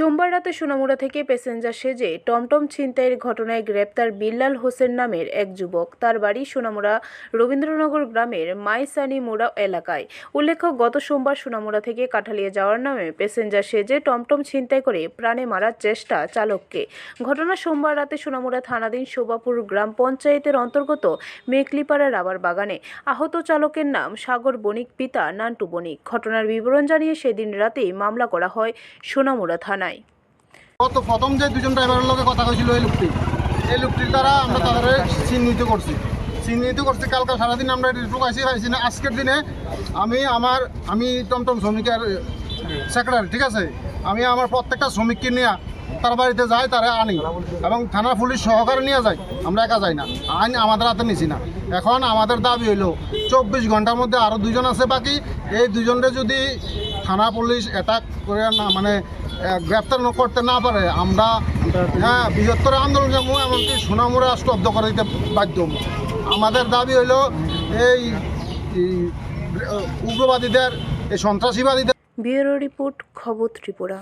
সোমবার রাতে সোনামুড়া থেকে প্যাসেঞ্জার সেজে টমটম ছিনতাইয়ের ঘটনায় গ্রেপ্তার বিল্লাল হোসেন নামের এক যুবক। তার বাড়ি সোনামুড়া রবীন্দ্রনগর গ্রামের মাইসানি মোড়া এলাকায়। উল্লেখ্য, গত সোমবার সোনামুড়া থেকে কাঠালিয়া যাওয়ার নামে প্যাসেঞ্জার সেজে টমটম ছিনতাই করে প্রাণে মারার চেষ্টা চালককে। ঘটনা সোমবার রাতে সোনামুড়া থানাধীন শোভাপুর গ্রাম পঞ্চায়েতের অন্তর্গত মেকলিপাড়া রাবার বাগানে। আহত চালকের নাম সাগর বণিক, পিতা নান্টু বণিক। ঘটনার বিবরণ জানিয়ে সেদিন রাতেই মামলা করা হয় সোনামুড়া থানায়। গত প্রথম যে দুজন ড্রাইভারের লগে কথা কইছিল এই লোকটি। এই লোকটির দ্বারা আমরা তাদের চিহ্নিত করছি। চিহ্নিত করছি, কালকে সারাদিন আমরা রিপোর্ট পাইছি না, আজকের দিনে আমি আমার আমি টমটম শ্রমিকের সেক্রেটারি ঠিক আছে? আমি আমার প্রত্যেকটা শ্রমিককে নিয়ে তার বাড়িতে যাই, তারা আনি এবং থানা পুলিশ সহকারে নিয়ে যাই। আমরা একা যাই না। আইন আমাদের হাতে নিছি না। এখন আমাদের দাবি হইল, চব্বিশ ঘণ্টার মধ্যে আরও দুজন আছে বাকি। এই দুজনরে যদি থানা পুলিশ অ্যাটাক করে না মানে গ্রেপ্তার করতে না পারে আমরা হ্যাঁ বৃহত্তর আন্দোলন যেমন এমনকি সুনামুরা স্তব্ধ করে দিতে বাধ্য আমাদের দাবি হলো এই, উগ্রবাদীদের এই সন্ত্রাসীবাদীদের ব্যুরো রিপোর্ট খবর ত্রিপুরা।